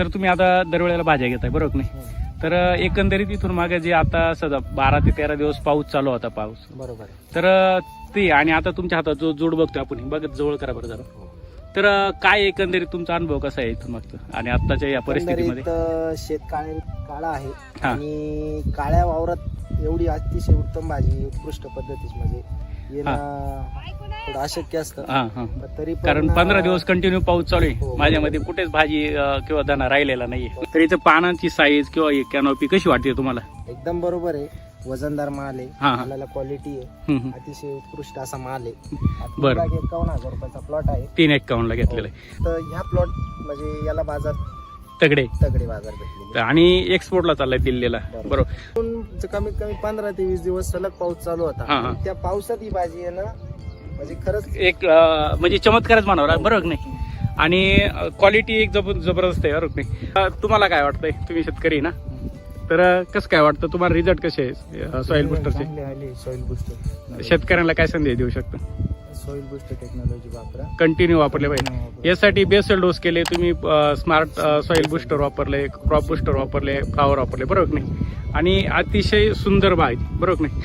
तर तुम्ही आता दरवेळेला भाज्या घेताय बरोबर नाही हम्म. तर एकंदरीत इथून मागे जे आता सध्या बारा ते तेरा दिवस पाऊस चालू होता पाऊस बरोबर तर ते आणि आता तुमच्या हातात जो जोड बघतोय आपण बघत जवळ करा बरं जरा हो. तर काय एकंदरीत तुमचा अनुभव कसा आहे इथून मागचं आणि आत्ताच्या या परिस्थितीमध्ये एकंदरीत, अं, शेत काळे आहे हा. आणि काळ्या वावरात एवढी अतिशय उत्तम भाजी उत्कृष्ट पद्धतीची म्हणजे येणं थोडं अशक्य असतं. हा हा. पण तरी पण, कारण पंधरा दिवस कंटिन्यू पाऊस चालू आहे. हो. माझ्यामध्ये कुठेच भाजी अं, किंवा दाणा राहिलेला नाहीये. तर इथं पानांची साईज किंवा कॅनॉपी कशी वाटते तुम्हाला? एकदम बरोबर आहे. वजनदार माल आहे. हा, हा. मालाला क्वालिटी आहे. हम्म, हम्म. अतिशय उत्कृष्ट असा माल आहे. बरं. लाख एकावन्न हजार रुपयाचा प्लॉट आहे. तीन एक्कावन्नला घेतलेलं आहे. तर ह्या प्लॉट म्हणजे याला बाजार तगडे. तगडे बाजार आणि एक्सपोर्टला चाललाय दिल्लीला. बरोबर. बरोबर. पण जे कमीत कमी पंधरा ते वीस दिवस सलग पाऊस चालू होता. हा, हा. त्या पावसात ही भाजी येणं म्हणजे खरंच एक अं, म्हणजे चमत्कारच म्हणावा बरोबर नाही? आणि क्वालिटी एक जब जबरदस्त आहे बरोबर नाही? अं, तुम्हाला काय वाटतंय? तुम्ही शेतकरी ना? तर अं, कसं काय वाटतं? तुम्हाला रिझल्ट कसे आहे सॉइल बुस्टरचे चांगले आले सॉइल बुस्टर शेतकऱ्यांना काय संदेश देऊ शकतो? सॉइल बुस्टर टेक्नॉलॉजी वापरा. कंटिन्यू वापरले पाहिजे. यासाठी बेसल डोस केले. तुम्ही स्मार्ट सॉइल बुस्टर वापरले क्रॉप बुस्टर वापरले फ्लावर वापरले बरोबर नाही? आणि अतिशय सुंदर बाग बरोबर नाही?